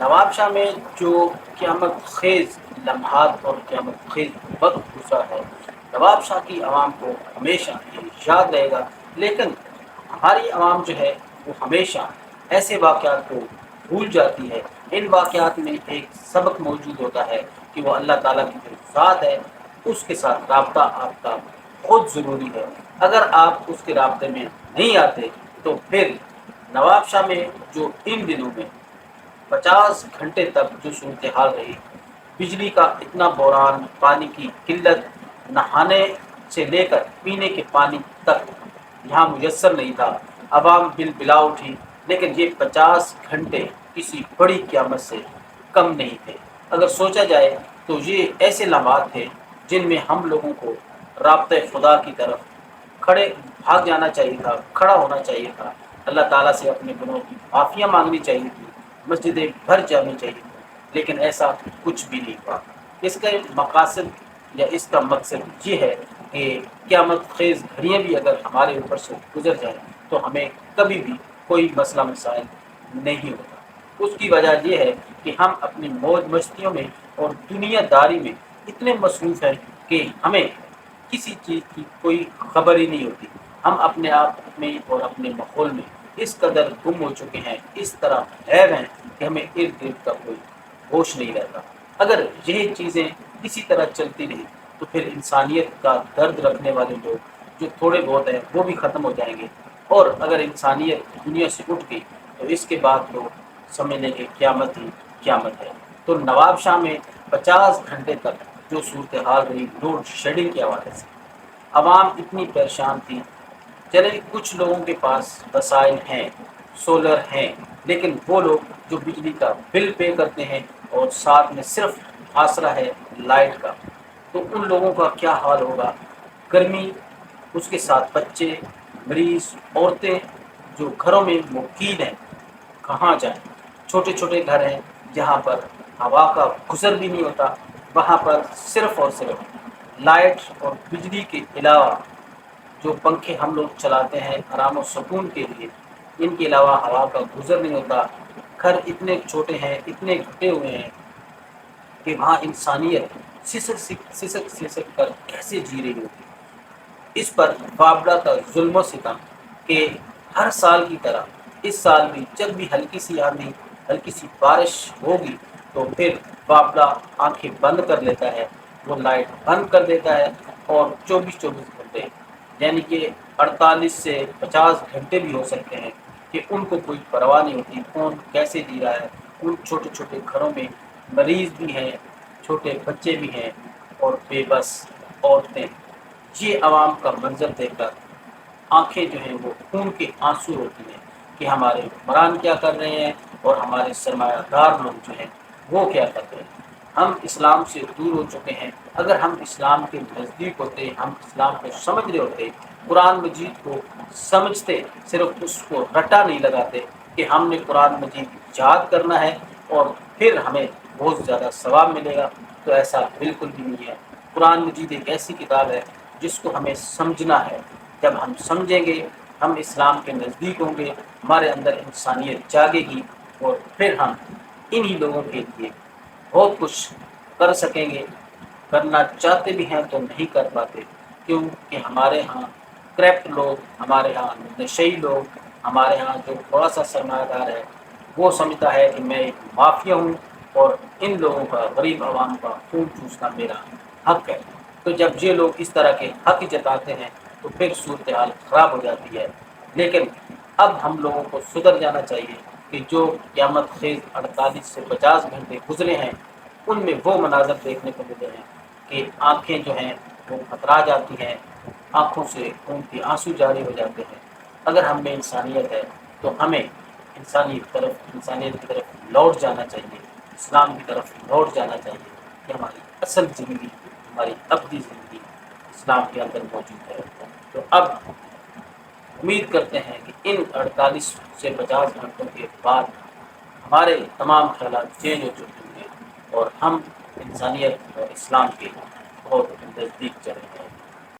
نواب شاہ میں جو قیامت خیز لمحات اور قیامت خیز وقت گزرا ہے۔ نواب شاہ کی عوام کو ہمیشہ یہ یاد رہے گا۔ لیکن ہماری عوام جو ہے، وہ ہمیشہ ایسے واقعات کو بھول جاتی ہے۔ ان واقعات میں ایک سبق موجود ہوتا ہے کہ وہ اللہ تعالیٰ کی جو ذات ہے، اس کے ساتھ رابطہ آپ کا بہت ضروری ہے۔ اگر آپ اس کے رابطے میں نہیں آتے تو پھر نواب شاہ میں جو ان دنوں میں پچاس گھنٹے تک جو صورتحال رہی، بجلی کا اتنا بحران، پانی کی قلت، نہانے سے لے کر پینے کے پانی تک یہاں میسر نہیں تھا۔ عوام بل بلا اٹھی، لیکن یہ پچاس گھنٹے کسی بڑی قیامت سے کم نہیں تھے۔ اگر سوچا جائے تو یہ ایسے لمحات تھے جن میں ہم لوگوں کو رابطۂ خدا کی طرف کھڑے بھاگ جانا چاہیے تھا، کھڑا ہونا چاہیے تھا۔ اللہ تعالیٰ سے اپنے گنوں کی معافیاں مانگنی چاہیے تھی۔ مسجدیں بھر جانی چاہیے، لیکن ایسا کچھ بھی نہیں ہوا۔ اس کا مقاصد یا اس کا مقصد یہ ہے کہ قیامت خیز گھڑیاں بھی اگر ہمارے اوپر سے گزر جائیں تو ہمیں کبھی بھی کوئی مسئلہ مسائل نہیں ہوتا اس کی وجہ یہ ہے کہ ہم اپنی موج مستیوں میں اور دنیا داری میں اتنے مصروف ہیں کہ ہمیں کسی چیز کی کوئی خبر ہی نہیں ہوتی۔ ہم اپنے آپ میں اور اپنے ماحول میں اس قدر گم ہو چکے ہیں، اس طرح غیر ہیں کہ ہمیں ارد گرد کا کوئی ہوش نہیں رہتا۔ اگر یہ چیزیں اسی طرح چلتی رہی تو پھر انسانیت کا درد رکھنے والے لوگ جو تھوڑے بہت ہیں، وہ بھی ختم ہو جائیں گے۔ اور اگر انسانیت دنیا سے اٹھ گئی، تو اس کے بعد لوگ سمجھ لیں کہ قیامت ہی قیامت ہے۔ تو نواب شاہ میں پچاس گھنٹے تک جو صورتحال رہی لوڈ شیڈنگ کے حوالے سے عوام اتنی پریشان تھی چلے کچھ لوگوں کے پاس وسائل ہیں سولر ہیں، لیکن وہ لوگ جو بجلی کا بل پے کرتے ہیں اور ساتھ میں صرف آسرا ہے لائٹ کا۔ تو ان لوگوں کا کیا حال ہوگا؟ گرمی، اس کے ساتھ بچے، مریض، عورتیں جو گھروں میں مقید ہیں، کہاں جائیں؟ چھوٹے چھوٹے گھر ہیں جہاں پر ہوا کا گزر بھی نہیں ہوتا، وہاں پر صرف اور صرف لائٹ اور بجلی کے علاوہ جو پنکھے ہم لوگ چلاتے ہیں آرام و سکون کے لیے، ان کے علاوہ ہوا کا گزر نہیں ہوتا۔ گھر اتنے چھوٹے ہیں، اتنے گھٹے ہوئے ہیں کہ وہاں انسانیت سسک سسک سسک کر کیسے جی رہی ہوتی۔ اس پر بابڑا کا ظلم و ستم کہ ہر سال کی طرح اس سال بھی جب بھی ہلکی سی آندھی، ہلکی سی بارش ہوگی تو پھر بابڑا آنکھیں بند کر لیتا ہے، وہ لائٹ بند کر دیتا ہے اور چوبیس چوبیس گھنٹے یعنی کہ اڑتالیس سے پچاس گھنٹے بھی ہو سکتے ہیں کہ ان کو کوئی پرواہ نہیں ہوتی، کون کیسے جی رہا ہے؟ ان چھوٹے چھوٹے گھروں میں مریض بھی ہیں، چھوٹے بچے بھی ہیں اور بے بس عورتیں۔ یہ عوام کا منظر دیکھ کر آنکھیں جو ہیں وہ خون کے آنسو ہوتی ہیں کہ ہمارے حکمران کیا کر رہے ہیں اور ہمارے سرمایہ دار لوگ جو ہیں وہ کیا کر رہے ہیں۔ ہم اسلام سے دور ہو چکے ہیں اگر ہم اسلام کے نزدیک ہوتے، ہم اسلام کو سمجھ رہے ہوتے، قرآن مجید کو سمجھتے، صرف اس کو رٹا نہیں لگاتے کہ ہم نے قرآن مجید یاد کرنا ہے اور پھر ہمیں بہت زیادہ ثواب ملے گا، تو ایسا بالکل بھی نہیں ہے۔ قرآن مجید ایک ایسی کتاب ہے جس کو ہمیں سمجھنا ہے۔ جب ہم سمجھیں گے، ہم اسلام کے نزدیک ہوں گے، ہمارے اندر انسانیت جاگے گی اور پھر ہم انہی لوگوں کے لیے بہت کچھ کر سکیں گے۔ کرنا چاہتے بھی ہیں تو نہیں کر پاتے، کیونکہ ہمارے ہاں کریپٹ لوگ، ہمارے ہاں نشئی لوگ، ہمارے ہاں جو تھوڑا سا سرمایہ دار ہے، وہ سمجھتا ہے کہ میں ایک مافیا ہوں اور ان لوگوں کا، غریب عوام کا خون چوسنا میرا حق ہے۔ تو جب یہ لوگ اس طرح کے حق جتاتے ہیں، تو پھر صورتحال خراب ہو جاتی ہے۔ لیکن اب ہم لوگوں کو سدھر جانا چاہیے کہ جو قیامت خیز اڑتالیس سے پچاس گھنٹے گزرے ہیں ان میں وہ مناظر دیکھنے کو ملے ہیں کہ آنکھیں جو ہیں وہ خطرا جاتی ہیں، آنکھوں سے خون کی آنسو جاری ہو جاتے ہیں۔ اگر ہم میں انسانیت ہے تو ہمیں انسانی طرف، انسانیت کی طرف لوٹ جانا چاہیے، اسلام کی طرف لوٹ جانا چاہیے کہ ہماری اصل زندگی، ہماری ابدی زندگی اسلام کے اندر موجود ہے۔ تو اب امید کرتے ہیں کہ ان اڑتالیس سے پچاس گھنٹوں کے بعد ہمارے تمام خیالات چینج ہو چکے ہیں۔ اور ہم انسانیت اور اسلام کے بہت نزدیک چلے ہیں۔